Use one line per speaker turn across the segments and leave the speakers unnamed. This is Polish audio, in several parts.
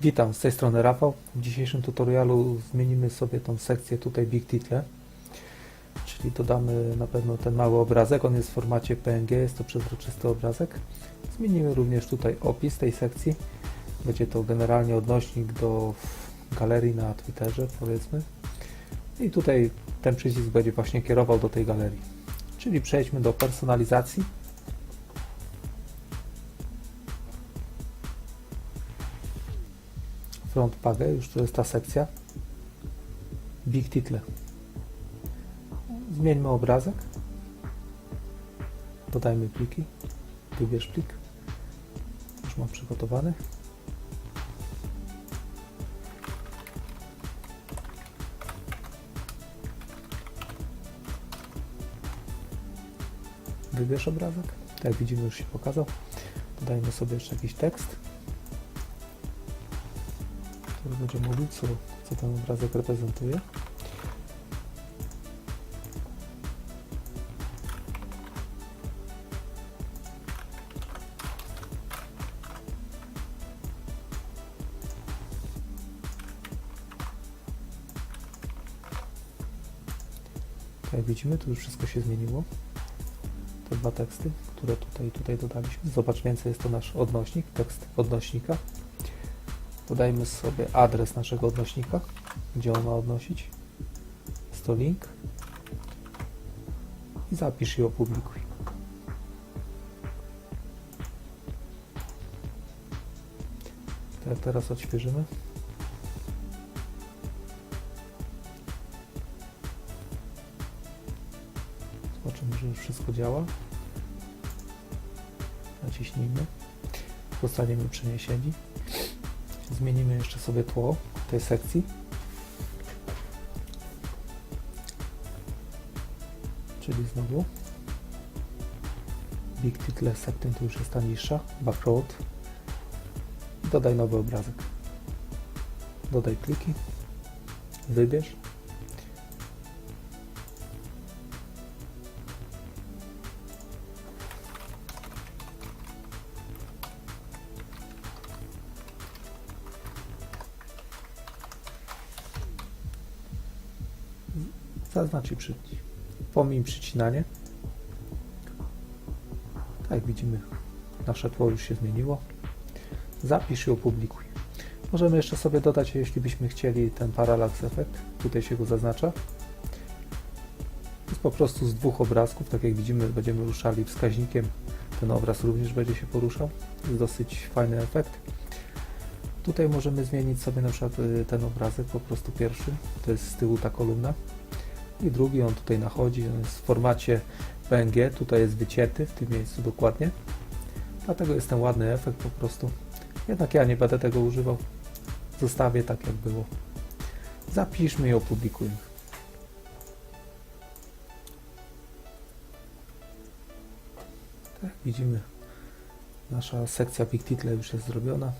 Witam, z tej strony Rafał. W dzisiejszym tutorialu zmienimy sobie tą sekcję tutaj Big Title, czyli dodamy na pewno ten mały obrazek, on jest w formacie PNG, jest to przezroczysty obrazek. Zmienimy również tutaj opis tej sekcji, będzie to generalnie odnośnik do galerii na Twitterze powiedzmy. I tutaj ten przycisk będzie właśnie kierował do tej galerii. Czyli przejdźmy do personalizacji. Front page, już to jest ta sekcja. Big title. Zmieńmy obrazek. Dodajmy pliki. Wybierz plik. Już mam przygotowany. Wybierz obrazek. Tak widzimy już się pokazał. Dodajmy sobie jeszcze jakiś tekst który będzie mówić, co, co ten obrazek reprezentuje. Tak jak widzimy, tu już wszystko się zmieniło. Te dwa teksty, które tutaj tutaj dodaliśmy. Zobacz więcej, jest to nasz odnośnik, tekst odnośnika. Dodajmy sobie adres naszego odnośnika, gdzie on ma odnosić. Jest to link. I zapisz i opublikuj. Tak, teraz odświeżymy. Zobaczymy, że już wszystko działa. Naciśnijmy. Zostaniemy przeniesieni. Zmienimy jeszcze sobie tło tej sekcji. Czyli znowu Big Title Setting to już jest ta niższa, Backroad. Dodaj nowy obrazek. Dodaj pliki. Wybierz. Zaznacz i. Pomij przycinanie. Tak jak widzimy, nasze tło już się zmieniło. Zapisz i opublikuj. Możemy jeszcze sobie dodać, jeśli byśmy chcieli, ten parallax efekt. Tutaj się go zaznacza. Jest po prostu z dwóch obrazków. Tak jak widzimy, będziemy ruszali wskaźnikiem. Ten obraz również będzie się poruszał. Jest dosyć fajny efekt. Tutaj możemy zmienić sobie na przykład y, ten obrazek, po prostu pierwszy. To jest z tyłu ta kolumna i drugi on tutaj nachodzi, on jest w formacie PNG, tutaj jest wycięty w tym miejscu dokładnie, dlatego jest ten ładny efekt po prostu, jednak ja nie będę tego używał, zostawię tak jak było. Zapiszmy i opublikujmy. Tak, widzimy, nasza sekcja Big Title już jest zrobiona.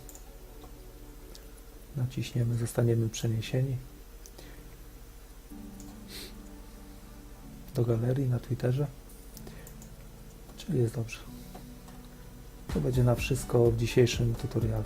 Naciśniemy, zostaniemy przeniesieni. do galerii na Twitterze. Czyli jest dobrze. To będzie na wszystko w dzisiejszym tutorialu.